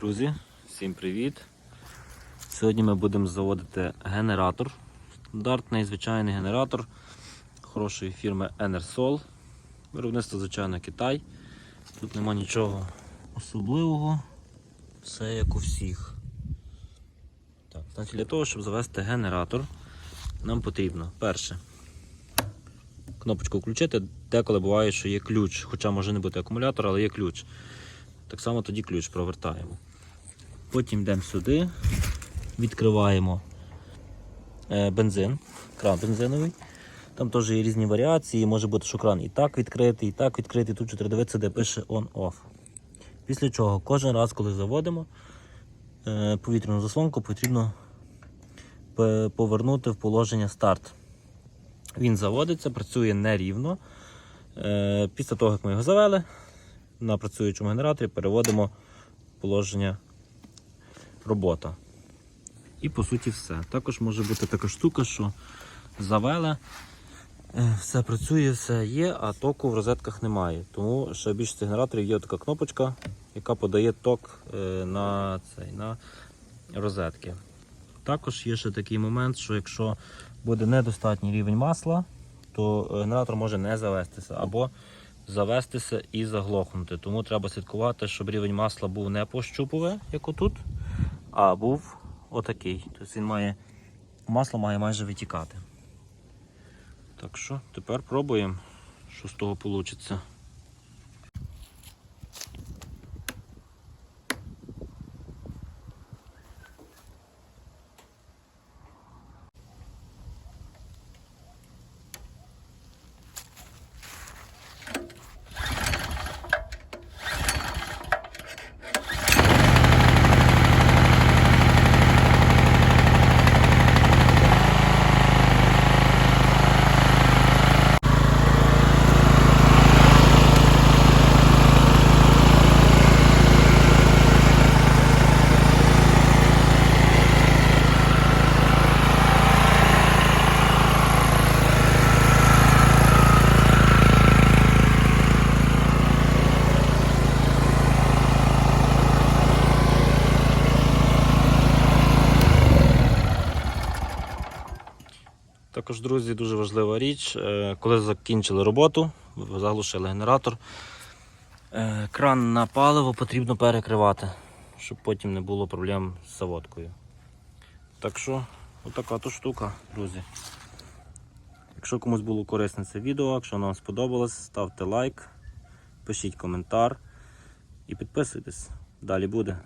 Друзі, всім привіт! Сьогодні ми будемо заводити генератор. Стандартний звичайний генератор хорошої фірми Enersol. Виробництво, звичайно, Китай. Тут нема нічого особливого. Все як у всіх. Так, значить, Для того, щоб завести генератор, нам потрібно перше. Кнопочку включити, деколи буває, що є ключ, хоча може не бути акумулятор, але є ключ. Так само тоді ключ провертаємо. Потім йдемо сюди, відкриваємо е, бензин, кран бензиновий. Там теж є різні варіації, може бути, що кран і так відкритий, і так відкритий. Тут 4 дивитися, де пише on-off. Після чого кожен раз, коли заводимо е, повітряну заслонку, потрібно повернути в положення старт. Він заводиться, працює нерівно. Е, Після того, як ми його завели, на працюючому генераторі переводимо в положення робота. І по суті все. Також може бути така штука, що завели, е, все працює, все є, а току в розетках немає. Тому ще більше генераторів є така кнопочка, яка подає ток е, на, цей, на розетки. Також є ще такий момент, що якщо буде недостатній рівень масла, то генератор може не завестися або завестися і заглохнути. Тому треба слідкувати, щоб рівень масла був не пощупове, як отут, а був отакий. Тобто він має, масло має майже витікати. Так що тепер пробуємо, що з того вийде. Також, друзі, дуже важлива річ. е, Коли закінчили роботу, заглушили генератор, е, кран на паливо потрібно перекривати, щоб потім не було проблем з заводкою. Так що, отака то штука, друзі. Якщо комусь було корисне це відео, якщо вам сподобалось, ставте лайк, пишіть коментар і підписуйтесь. Далі буде.